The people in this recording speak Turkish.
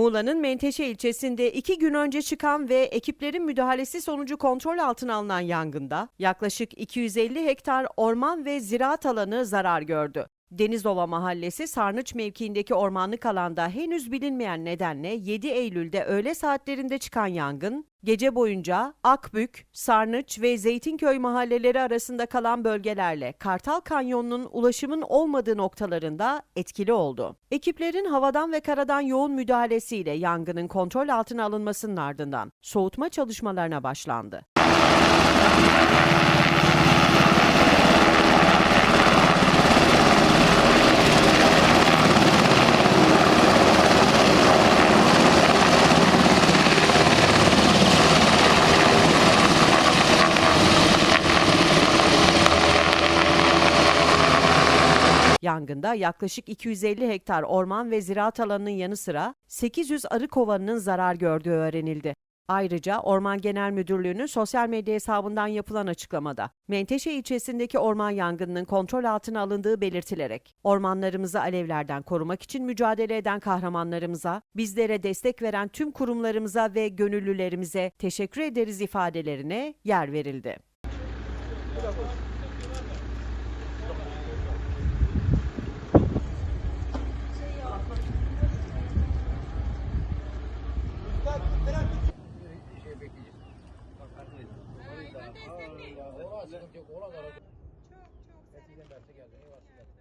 Muğla'nın Menteşe ilçesinde iki gün önce çıkan ve ekiplerin müdahalesi sonucu kontrol altına alınan yangında yaklaşık 250 hektar orman ve ziraat alanı zarar gördü. Denizova Mahallesi Sarnıç mevkiindeki ormanlık alanda henüz bilinmeyen nedenle 7 Eylül'de öğle saatlerinde çıkan yangın, gece boyunca Akbük, Sarnıç ve Zeytinköy mahalleleri arasında kalan bölgelerle Kartal Kanyonu'nun ulaşımın olmadığı noktalarında etkili oldu. Ekiplerin havadan ve karadan yoğun müdahalesiyle yangının kontrol altına alınmasının ardından soğutma çalışmalarına başlandı. Yangında yaklaşık 250 hektar orman ve ziraat alanının yanı sıra 800 arı kovanının zarar gördüğü öğrenildi. Ayrıca Orman Genel Müdürlüğü'nün sosyal medya hesabından yapılan açıklamada Menteşe ilçesindeki orman yangınının kontrol altına alındığı belirtilerek ormanlarımızı alevlerden korumak için mücadele eden kahramanlarımıza, bizlere destek veren tüm kurumlarımıza ve gönüllülerimize teşekkür ederiz ifadelerine yer verildi. 지금 뛰고 올라가라고. 쭉, 쭉. 네, 지금 몇 시간, 네, 왔습니다.